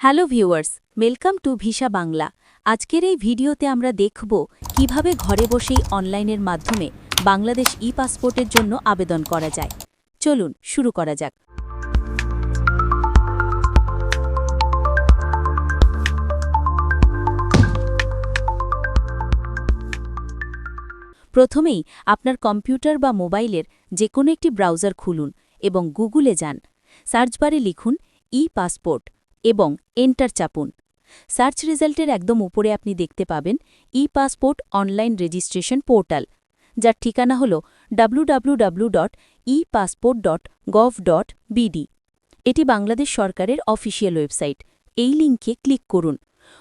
Hello viewers welcome to Visa Bangla. আজকের এই ভিডিওতে আমরা দেখব কীভাবে ঘরে বসেই অনলাইনের মাধ্যমে বাংলাদেশ ই পাসপোর্টের জন্য আবেদন করা যায়। চলুন, শুরু করা যাক। প্রথমেই আপনার কম্পিউটার বা মোবাইলের যে কোনো একটি ব্রাউজার খুলুন এবং গুগলে যান। সার্চবারে লিখুন ই পাসপোর্ট এবং এন্টার চাপুন। সার্চ রেজাল্টের একদম উপরে আপনি দেখতে পাবেন E passport online registration portal যার ঠিকানা হল www.epassport.gov.bd এটি বাংলাদেশ সরকারের অফিসিয়াল ওয়েবসাইট এই লিঙ্কে ক্লিক করুন।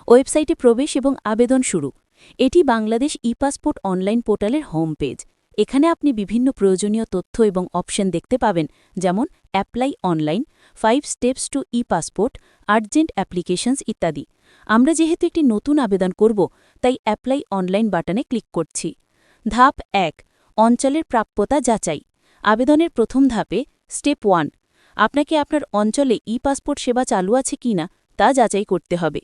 ওয়েবসাইটে প্রবেশ এবং আবেদন শুরু। এটি বাংলাদেশ ই পাসপোর্ট অনলাইন পোর্টালের হোম পেজ এখানে আপনি বিভিন্ন প্রয়োজনীয় তথ্য এবং অপশন দেখতে পাবেন, যেমন apply online, five steps to E passport urgent applications ইত্যাদি। আমরা যেহেতু একটি নতুন আবেদন করব, তাই অ্যাপ্লাই অনলাইন বাটনে ক্লিক করছি। ধাপ এক, অঞ্চলের প্রাপ্যতা যাচাই। আবেদনের প্রথম ধাপে স্টেপ ওয়ান, আপনাকে আপনার অঞ্চলে ই পাসপোর্ট সেবা চালু আছে কিনা তা যাচাই করতে হবে।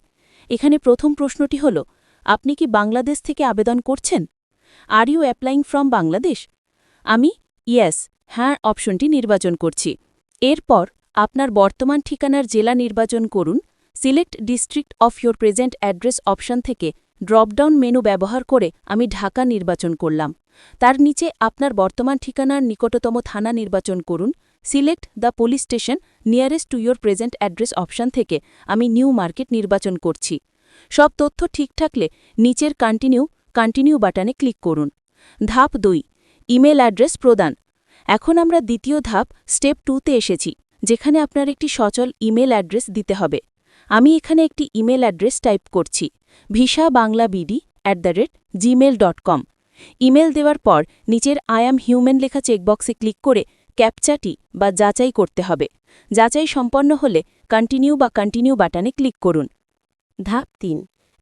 এখানে প্রথম প্রশ্নটি হল, আপনি কি বাংলাদেশ থেকে আবেদন করছেন? Are you applying from Bangladesh আমি ইয়েস হ্যাঁ অপশনটি নির্বাচন করছি। এরপর, আপনার বর্তমান ঠিকানার জেলা নির্বাচন করুন select district of your present address option থেকে ড্রপডাউন মেনু ব্যবহার করে আমি ঢাকা নির্বাচন করলাম। তার নিচে আপনার বর্তমান ঠিকানার নিকটতম থানা নির্বাচন করুন select the police station nearest to your present address option থেকে আমি নিউ মার্কেট নির্বাচন করছি। সব তথ্য ঠিক থাকলে নিচের কন্টিনিউ কন্টিনিউ বাটনে ক্লিক করুন। ধাপ দুই ইমেল অ্যাড্রেস প্রদান। এখন আমরা দ্বিতীয় ধাপ স্টেপ টুতে এসেছি, যেখানে আপনার একটি সচল ইমেল অ্যাড্রেস দিতে হবে। আমি এখানে একটি ইমেল অ্যাড্রেস টাইপ করছি Visa Bangla BD at the rate Gmail dot com email দেওয়ার পর, নিচের আই অ্যাম হিউম্যান লেখা চেকবক্সে ক্লিক করে ক্যাপচাটি বা যাচাই করতে হবে। যাচাই সম্পন্ন হলে কন্টিনিউ বা কন্টিনিউ বাটনে ক্লিক করুন। ধাপ তিন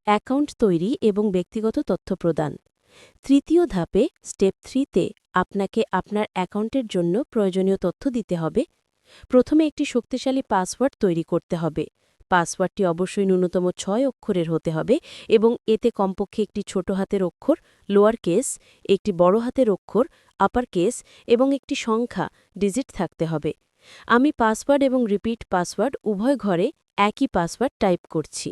অ্যাকাউন্ট তৈরি এবং ব্যক্তিগত তথ্য প্রদান। তৃতীয় ধাপে, স্টেপ থ্রিতে আপনাকে আপনার অ্যাকাউন্টের জন্য প্রয়োজনীয় তথ্য দিতে হবে। প্রথমে একটি শক্তিশালী পাসওয়ার্ড তৈরি করতে হবে। পাসওয়ার্ডটি অবশ্যই ন্যূনতম ছয় অক্ষরের হতে হবে এবং এতে কমপক্ষে একটি ছোট হাতের অক্ষর, লোয়ার কেস, একটি বড় হাতের অক্ষর, আপার কেস এবং একটি সংখ্যা, ডিজিট থাকতে হবে। আমি পাসওয়ার্ড এবং রিপিট পাসওয়ার্ড উভয় ঘরে একই পাসওয়ার্ড টাইপ করছি।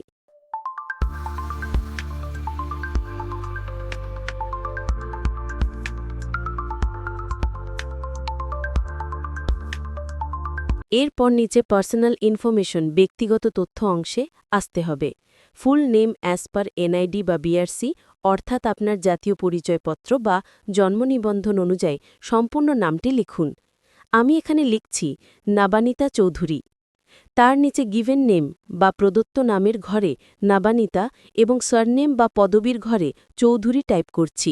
এরপর নিচে পার্সোনাল ইনফরমেশন ব্যক্তিগত তথ্য অংশে আসতে হবে। Full name as per NID বা বিআরসি অর্থাৎ আপনার জাতীয় পরিচয়পত্র বা জন্ম নিবন্ধন অনুযায়ী সম্পূর্ণ নামটি লিখুন। আমি এখানে লিখছি, নাবানিতা চৌধুরী। তার নিচে গিভেন নেম বা প্রদত্ত নামের ঘরে নাবানিতা এবং সারনেম বা পদবীর ঘরে চৌধুরী টাইপ করছি।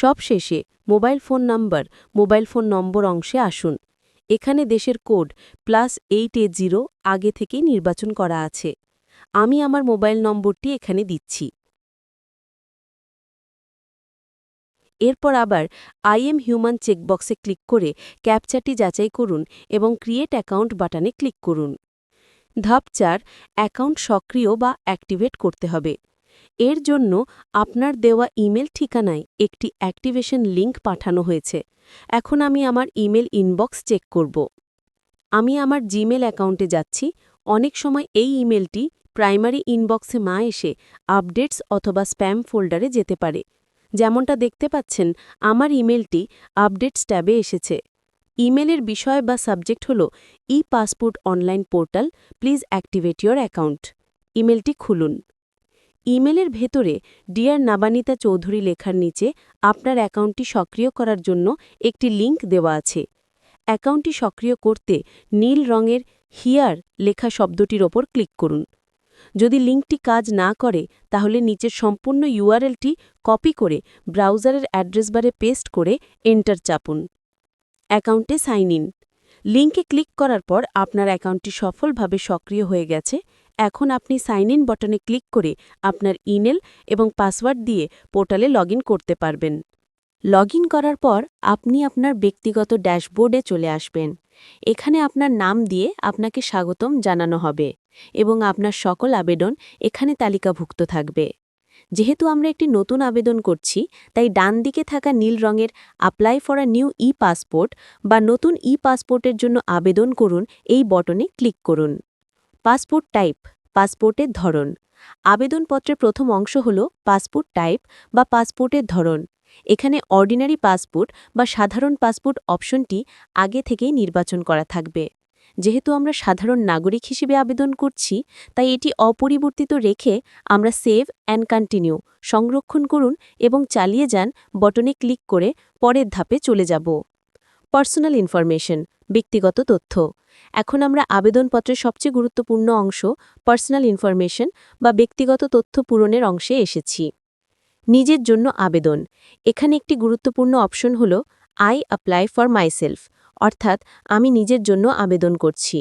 সবশেষে mobile phone number, mobile phone number অংশে আসুন। এখানে দেশের কোড প্লাস এইট এ জিরো আগে থেকেই নির্বাচন করা আছে। আমি আমার মোবাইল নম্বরটি এখানে দিচ্ছি। এরপর আবার আই এম হিউম্যান চেকবক্সে ক্লিক করে ক্যাপচাটি যাচাই করুন এবং ক্রিয়েট অ্যাকাউন্ট বাটনে ক্লিক করুন। ধাপ চার অ্যাকাউন্ট সক্রিয় বা অ্যাক্টিভেট করতে হবে। এর জন্য আপনার দেওয়া ইমেল ঠিকানায় একটি অ্যাক্টিভেশন লিংক পাঠানো হয়েছে। এখন আমি আমার ইমেল ইনবক্স চেক করব। আমি আমার জিমেল অ্যাকাউন্টে যাচ্ছি। অনেক সময় এই ইমেলটি প্রাইমারি ইনবক্সে মা এসে আপডেটস অথবা স্প্যাম ফোল্ডারে যেতে পারে। যেমনটা দেখতে পাচ্ছেন, আমার ইমেলটি আপডেটস ট্যাবে এসেছে। ইমেলের বিষয় বা সাবজেক্ট হল e passport online portal, please activate your account. ইমেলটি খুলুন। ইমেলের ভেতরে, ডিয়ার নাবানিতা চৌধুরী লেখার নিচে আপনার অ্যাকাউন্টটি সক্রিয় করার জন্য একটি লিংক দেওয়া আছে। অ্যাকাউন্টটি সক্রিয় করতে নীল রঙের হিয়ার লেখা শব্দটির ওপর ক্লিক করুন। যদি লিঙ্কটি কাজ না করে, তাহলে নিচের সম্পূর্ণ ইউআরএলটি কপি করে ব্রাউজারের অ্যাড্রেস বারে পেস্ট করে এন্টার চাপুন। অ্যাকাউন্টে সাইন ইন। লিঙ্কে ক্লিক করার পর আপনার অ্যাকাউন্টটি সফলভাবে সক্রিয় হয়ে গেছে। এখন আপনি সাইন ইন বটনে ক্লিক করে আপনার ইমেল এবং পাসওয়ার্ড দিয়ে পোর্টালে লগ করতে পারবেন। লগ করার পর আপনি আপনার ব্যক্তিগত ড্যাশবোর্ডে চলে আসবেন। এখানে আপনার নাম দিয়ে আপনাকে স্বাগতম জানানো হবে এবং আপনার সকল আবেদন এখানে তালিকাভুক্ত থাকবে। যেহেতু আমরা একটি নতুন আবেদন করছি, তাই ডান দিকে থাকা নীল রঙের apply for a new e passport বা নতুন ই পাসপোর্টের জন্য আবেদন করুন এই বটনে ক্লিক করুন। পাসপোর্ট টাইপ, পাসপোর্টের ধরন। আবেদনপত্রের প্রথম অংশ হল পাসপোর্ট টাইপ বা পাসপোর্টের ধরন। এখানে অর্ডিনারি পাসপোর্ট বা সাধারণ পাসপোর্ট অপশনটি আগে থেকেই নির্বাচন করা থাকবে। যেহেতু আমরা সাধারণ নাগরিক হিসেবে আবেদন করছি, তাই এটি অপরিবর্তিত রেখে আমরা সেভ অ্যান্ড কন্টিনিউ, সংরক্ষণ করুন এবং চালিয়ে যান বটনে ক্লিক করে পরের ধাপে চলে যাব। পার্সোনাল ইনফরমেশন ব্যক্তিগত তথ্য। এখন আমরা আবেদনপত্রের সবচেয়ে গুরুত্বপূর্ণ অংশ পার্সোনাল ইনফরমেশন বা ব্যক্তিগত তথ্য পূরণের অংশে এসেছি। নিজের জন্য আবেদন। এখানে একটি গুরুত্বপূর্ণ অপশন হল আই অ্যাপ্লাই ফর মাইসেলফ অর্থাৎ আমি নিজের জন্য আবেদন করছি।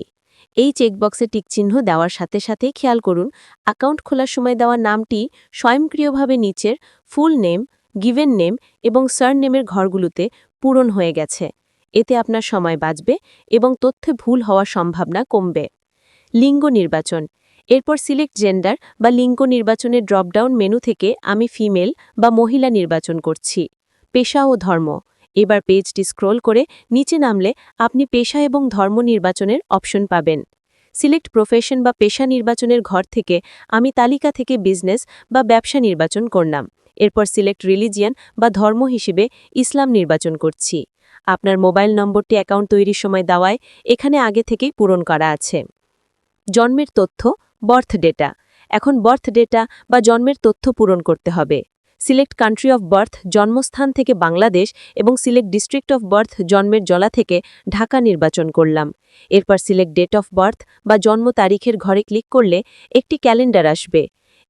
এই চেকবক্সে টিকচিহ্ন দেওয়ার সাথে সাথে খেয়াল করুন অ্যাকাউন্ট খোলার সময় দেওয়া নামটি স্বয়ংক্রিয়ভাবে নিচের ফুল নেম গিভেন নেম এবং সার নেমের ঘরগুলোতে পূরণ হয়ে গেছে। এতে আপনার সময় বাঁচবে এবং তথ্যে ভুল হওয়ার সম্ভাবনা কমবে। লিঙ্গ নির্বাচন। এরপর সিলেক্ট জেন্ডার বা লিঙ্গ নির্বাচনের ড্রপডাউন মেনু থেকে আমি ফিমেল বা মহিলা নির্বাচন করছি। পেশা ও ধর্ম। এবার পেজটি স্ক্রোল করে নিচে নামলে আপনি পেশা এবং ধর্ম নির্বাচনের অপশন পাবেন। সিলেক্ট প্রফেশন বা পেশা নির্বাচনের ঘর থেকে আমি তালিকা থেকে বিজনেস বা ব্যবসা নির্বাচন করলাম। এরপর সিলেক্ট রিলিজিয়ান বা ধর্ম হিসেবে ইসলাম নির্বাচন করছি। আপনার মোবাইল নম্বরটি অ্যাকাউন্ট তৈরির সময় দেওয়ায় এখানে আগে থেকেই পূরণ করা আছে। জন্মের তথ্য, বার্থ ডেটা। এখন বার্থ ডেটা বা জন্মের তথ্য পূরণ করতে হবে। সিলেক্ট কান্ট্রি অফ বার্থ, জন্মস্থান থেকে বাংলাদেশ এবং সিলেক্ট ডিস্ট্রিক্ট অফ বার্থ, জন্মের জলা থেকে ঢাকা নির্বাচন করলাম। এরপর সিলেক্ট ডেট অফ বার্থ বা জন্ম তারিখের ঘরে ক্লিক করলে একটি ক্যালেন্ডার আসবে।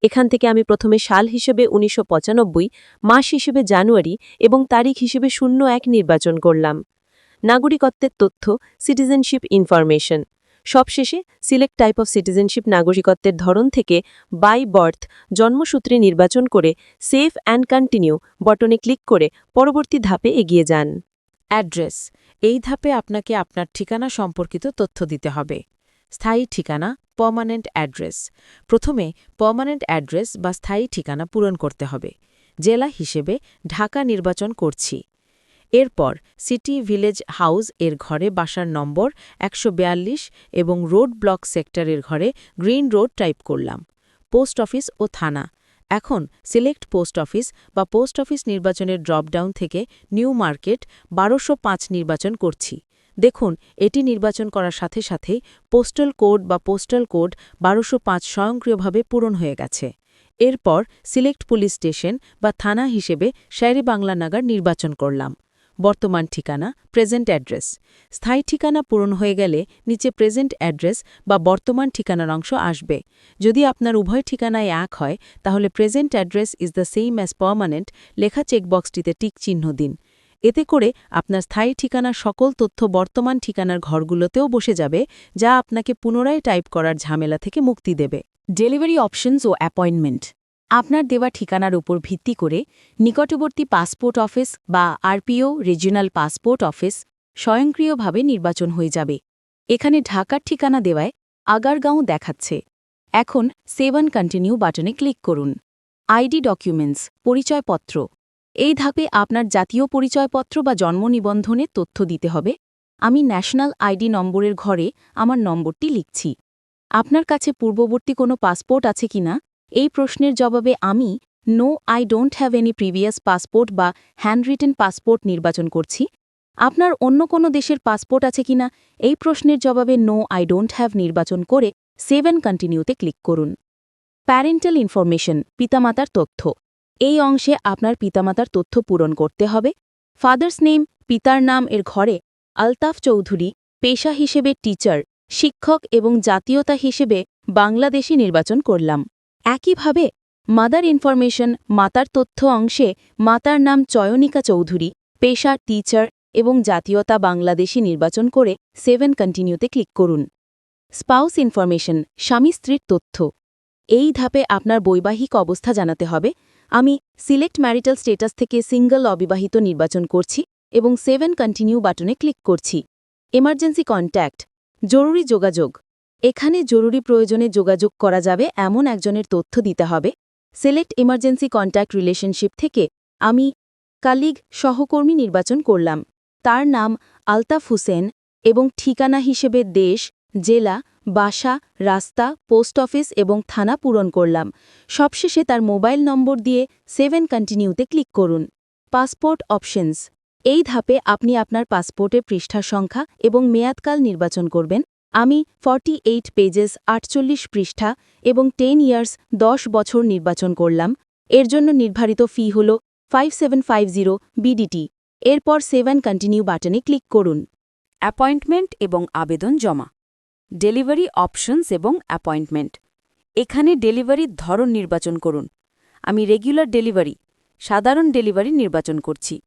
এখান থেকে আমি প্রথমে সাল হিসেবে উনিশশো পঁচানব্বই, মাস হিসেবে জানুয়ারি এবং তারিখ হিসেবে শূন্য এক নির্বাচন করলাম। নাগরিকত্বের তথ্য, সিটিজেনশিপ ইনফরমেশন। সবশেষে সিলেক্ট টাইপ অফ সিটিজেনশিপ নাগরিকত্বের ধরন থেকে বাই বার্থ জন্মসূত্রে নির্বাচন করে সেভ অ্যান্ড কন্টিনিউ বটনে ক্লিক করে পরবর্তী ধাপে এগিয়ে যান। অ্যাড্রেস। এই ধাপে আপনাকে আপনার ঠিকানা সম্পর্কিত তথ্য দিতে হবে। স্থায়ী ঠিকানা পার্মানেন্ট অ্যাড্রেস প্রথমে পার্মানেন্ট অ্যাড্রেস বা স্থায়ী ঠিকানা পূরণ করতে হবে। জেলা হিসেবে ঢাকা নির্বাচন করছি। এরপর সিটি ভিলেজ হাউস এর ঘরে বাসার নম্বর একশো বিয়াল্লিশ এবং রোড ব্লক সেক্টরের ঘরে গ্রিন রোড টাইপ করলাম। পোস্ট অফিস ও থানা। এখন সিলেক্ট পোস্ট অফিস বা পোস্ট অফিস নির্বাচনের ড্রপডাউন থেকে নিউ মার্কেট বারোশো নির্বাচন করছি। দেখুন, এটি নির্বাচন করার সাথে সাথে পোস্টাল কোড বা পোস্টাল কোড বারোশো পাঁচ স্বয়ংক্রিয়ভাবে পূরণ হয়ে গেছে। এরপর সিলেক্ট পুলিশ স্টেশন বা থানা হিসেবে শায়রি বাংলা নাগার নির্বাচন করলাম। বর্তমান ঠিকানা প্রেজেন্ট অ্যাড্রেস স্থায়ী ঠিকানা পূরণ হয়ে গেলে নিচে প্রেজেন্ট অ্যাড্রেস বা বর্তমান ঠিকানার অংশ আসবে। যদি আপনার উভয় ঠিকানায় এক হয়, তাহলে present address is the same as permanent লেখা চেকবক্সটিতে টিক চিহ্ন দিন। এতে করে আপনার স্থায়ী ঠিকানার সকল তথ্য বর্তমান ঠিকানার ঘরগুলোতেও বসে যাবে, যা আপনাকে পুনরায় টাইপ করার ঝামেলা থেকে মুক্তি দেবে। ডেলিভারি অপশনস ও অ্যাপয়েন্টমেন্ট। আপনার দেওয়া ঠিকানার উপর ভিত্তি করে নিকটবর্তী পাসপোর্ট অফিস বা আরপিও রিজিওনাল পাসপোর্ট অফিস স্বয়ংক্রিয়ভাবে নির্বাচন হয়ে যাবে। এখানে ঢাকার ঠিকানা দেওয়ায় আগারগাঁও দেখাচ্ছে। এখন সেভেন কন্টিনিউ বাটনে ক্লিক করুন। আইডি ডকুমেন্টস, পরিচয়পত্র এই ধাপে আপনার জাতীয় পরিচয়পত্র বা জন্ম নিবন্ধনের তথ্য দিতে হবে। আমি ন্যাশনাল আইডি নম্বরের ঘরে আমার নম্বরটি লিখছি। আপনার কাছে পূর্ববর্তী কোনো পাসপোর্ট আছে কিনা এই প্রশ্নের জবাবে আমি, no, I don't have any previous passport বা হ্যান্ড হ্যান্ডরিটেন পাসপোর্ট নির্বাচন করছি। আপনার অন্য কোনো দেশের পাসপোর্ট আছে কিনা এই প্রশ্নের জবাবে নো, আই ডোন্ট হ্যাভ নির্বাচন করে সেভেন কন্টিনিউতে ক্লিক করুন। প্যারেন্টাল ইনফরমেশন, পিতামাতার তথ্য। এই অংশে আপনার পিতামাতার তথ্য পূরণ করতে হবে। ফাদার্স নেম, পিতার নাম এর ঘরে আলতাফ চৌধুরী, পেশা হিসেবে টিচার, শিক্ষক এবং জাতীয়তা হিসেবে বাংলাদেশি নির্বাচন করলাম। একইভাবে, মাদার ইনফরমেশন, মাতার তথ্য অংশে মাতার নাম চয়নিকা চৌধুরী, পেশা টিচার এবং জাতীয়তা বাংলাদেশি নির্বাচন করে সেভেন কন্টিনিউতে ক্লিক করুন। স্পাউস ইনফরমেশন, স্বামী স্ত্রীর তথ্য। এই ধাপে আপনার বৈবাহিক অবস্থা জানাতে হবে। আমি সিলেক্ট ম্যারিটাল স্টেটাস থেকে সিঙ্গল অবিবাহিত নির্বাচন করছি এবং সেভেন কন্টিনিউ বাটনে ক্লিক করছি। Emergency contact. জরুরি যোগাযোগ। এখানে জরুরি প্রয়োজনে যোগাযোগ করা যাবে এমন একজনের তথ্য দিতে হবে। সিলেক্ট এমার্জেন্সি কন্ট্যাক্ট রিলেশনশিপ থেকে আমি কালিগ সহকর্মী নির্বাচন করলাম। তার নাম আলতাফ হুসেন এবং ঠিকানা হিসেবে দেশ, জেলা বাসা, রাস্তা, পোস্ট অফিস এবং থানা পূরণ করলাম। সবশেষে তার মোবাইল নম্বর দিয়ে সেভেন কন্টিনিউতে ক্লিক করুন। Passport options. এই ধাপে আপনি আপনার পাসপোর্টের পৃষ্ঠা সংখ্যা এবং মেয়াদকাল নির্বাচন করবেন। আমি ফর্টি এইট পেজেস আটচল্লিশ পৃষ্ঠা এবং টেন ইয়ার্স দশ বছর নির্বাচন করলাম। এর জন্য নির্ধারিত ফি হল five seven five zero BDT. এরপর সেভেন কন্টিনিউ বাটনে ক্লিক করুন। অ্যাপয়েন্টমেন্ট এবং আবেদন জমা। ডেলিভারি অপশনস এবং অ্যাপয়েন্টমেন্ট। এখানে ডেলিভারির ধরন নির্বাচন করুন। আমি রেগুলার ডেলিভারি, সাধারণ ডেলিভারি নির্বাচন করছি।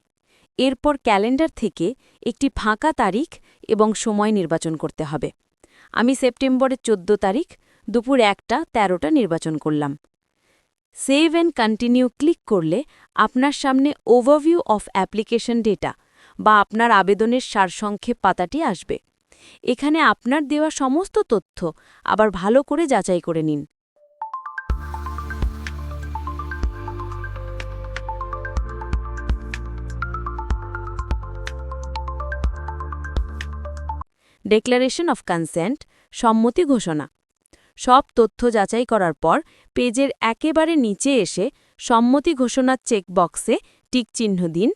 এরপর ক্যালেন্ডার থেকে একটি ফাঁকা তারিখ এবং সময় নির্বাচন করতে হবে। আমি সেপ্টেম্বরের চোদ্দ তারিখ, দুপুর একটা, তেরোটা নির্বাচন করলাম। সেভ অ্যান্ড কন্টিনিউ ক্লিক করলে আপনার সামনে ওভারভিউ অফ অ্যাপ্লিকেশন ডেটা বা আপনার আবেদনের সারসংক্ষেপ পাতাটি আসবে। এখানে আপনার দেওয়া সমস্ত তথ্য, আবার ভালো করে যাচাই করে নিন। ডেক্লারেশন অফ কনসেন্ট সম্মতি ঘোষণা। সব তথ্য যাচাই করার পর, পেজের একেবারে নিচে এসে সম্মতি ঘোষণার চেকবক্সে টিকচিহ্ন দিন।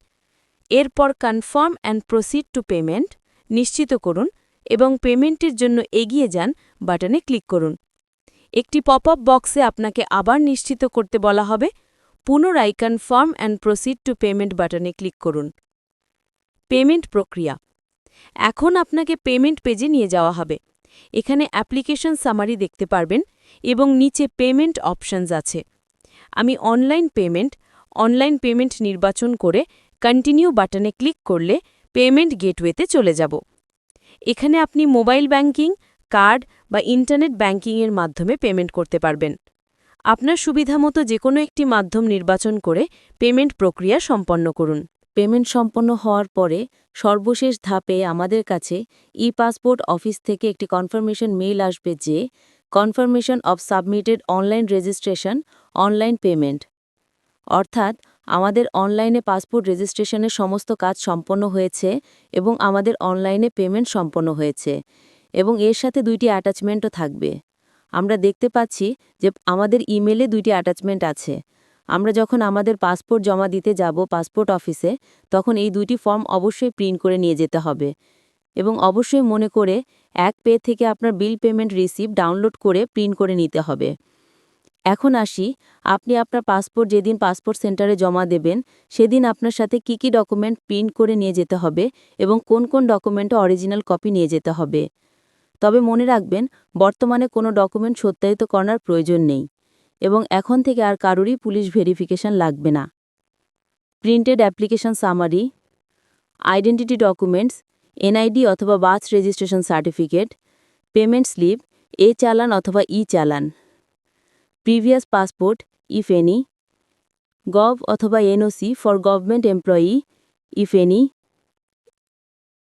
এরপর confirm and proceed to payment নিশ্চিত করুন এবং পেমেন্টের জন্য এগিয়ে যান বাটনে ক্লিক করুন। একটি পপ আপ বক্সে আপনাকে আবার নিশ্চিত করতে বলা হবে। পুনরায় confirm and proceed to payment বাটনে ক্লিক করুন। পেমেন্ট প্রক্রিয়া। এখন আপনাকে পেমেন্ট পেজে নিয়ে যাওয়া হবে। এখানে অ্যাপ্লিকেশন সামারি দেখতে পারবেন এবং নিচে পেমেন্ট অপশনস আছে। আমি অনলাইন পেমেন্ট অনলাইন পেমেন্ট নির্বাচন করে কন্টিনিউ বাটনে ক্লিক করলে পেমেন্ট গেটওয়েতে চলে যাব। এখানে আপনি মোবাইল ব্যাংকিং, কার্ড বা ইন্টারনেট ব্যাংকিংয়ের মাধ্যমে পেমেন্ট করতে পারবেন। আপনার সুবিধামতো যে কোনো একটি মাধ্যম নির্বাচন করে পেমেন্ট প্রক্রিয়া সম্পন্ন করুন। পেমেন্ট সম্পন্ন হওয়ার পরে সর্বশেষ ধাপে আমাদের কাছে ই পাসপোর্ট অফিস থেকে একটি কনফার্মেশন মেইল আসবে যে confirmation of submitted online registration online payment অর্থাৎ আমাদের অনলাইনে পাসপোর্ট রেজিস্ট্রেশনের সমস্ত কাজ সম্পন্ন হয়েছে এবং আমাদের অনলাইনে পেমেন্ট সম্পন্ন হয়েছে এবং এর সাথে দুইটি অ্যাটাচমেন্টও থাকবে। আমরা দেখতে পাচ্ছি যে আমাদের ইমেলে দুইটি অ্যাটাচমেন্ট আছে। আমরা যখন আমাদের পাসপোর্ট জমা দিতে যাব পাসপোর্ট অফিসে, তখন এই দুইটি ফর্ম অবশ্যই প্রিন্ট করে নিয়ে যেতে হবে এবং অবশ্যই মনে করে এক পে থেকে আপনার বিল পেমেন্ট রিসিপ্ট ডাউনলোড করে প্রিন্ট করে নিতে হবে। এখন আসি, আপনি আপনার পাসপোর্ট যেদিন পাসপোর্ট সেন্টারে জমা দেবেন, সেদিন আপনার সাথে কি কি ডকুমেন্ট প্রিন্ট করে নিয়ে যেতে হবে এবং কোন কোন ডকুমেন্টে অরিজিনাল কপি নিয়ে যেতে হবে। তবে মনে রাখবেন, বর্তমানে কোনো ডকুমেন্ট সত্যায়িত করার প্রয়োজন নেই এবং এখন থেকে আর কারোরই পুলিশ ভেরিফিকেশন লাগবে না। Printed application summary, identity documents, NID অথবা birth registration certificate, payment slip, A challan অথবা e challan. Previous passport if any gov অথবা NOC for government employee if any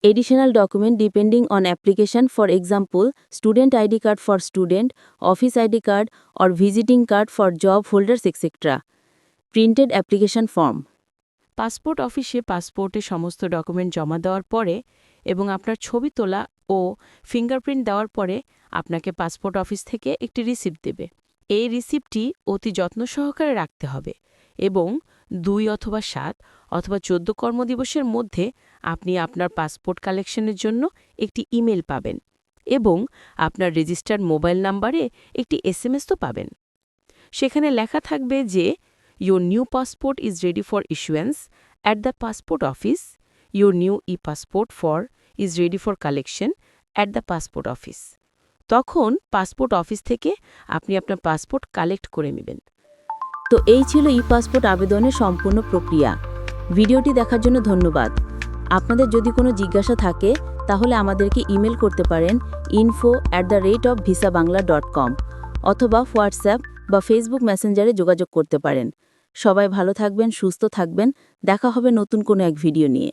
additional document depending on application for example student ID card for student office ID card or visiting card for job holders etcetera printed application form passport অফিসে পাসপোর্টে সমস্ত document জমা দেওয়ার পরে এবং আপনার ছবি তোলা ও ফিঙ্গারপ্রিন্ট দেওয়ার পরে আপনাকে পাসপোর্ট অফিস থেকে একটি রিসিপ্ট দেবে। এই রিসিপ্টটি অতি যত্ন সহকারে রাখতে হবে এবং দুই অথবা সাত অথবা চোদ্দ কর্মদিবসের মধ্যে আপনি আপনার পাসপোর্ট কালেকশনের জন্য একটি ইমেল পাবেন এবং আপনার রেজিস্টার্ড মোবাইল নাম্বারে একটি এসএমএস তো পাবেন সেখানে লেখা থাকবে যে, Your new passport is ready for issuance at the passport office Your new e passport for is ready for collection at the passport office. তখন পাসপোর্ট অফিস থেকে আপনি আপনার পাসপোর্ট কালেক্ট করে নেবেন। তো এই ছিল ই পাসপোর্ট আবেদনের সম্পূর্ণ প্রক্রিয়া। ভিডিওটি দেখার জন্য ধন্যবাদ। আপনাদের যদি কোনো জিজ্ঞাসা থাকে, তাহলে আমাদেরকে ইমেল করতে পারেন info at the rate of visa Bangla dot com অথবা হোয়াটসঅ্যাপ বা ফেসবুক মেসেঞ্জারে যোগাযোগ করতে পারেন। সবাই ভালো থাকবেন, সুস্থ থাকবেন। দেখা হবে নতুন কোনো এক ভিডিও নিয়ে।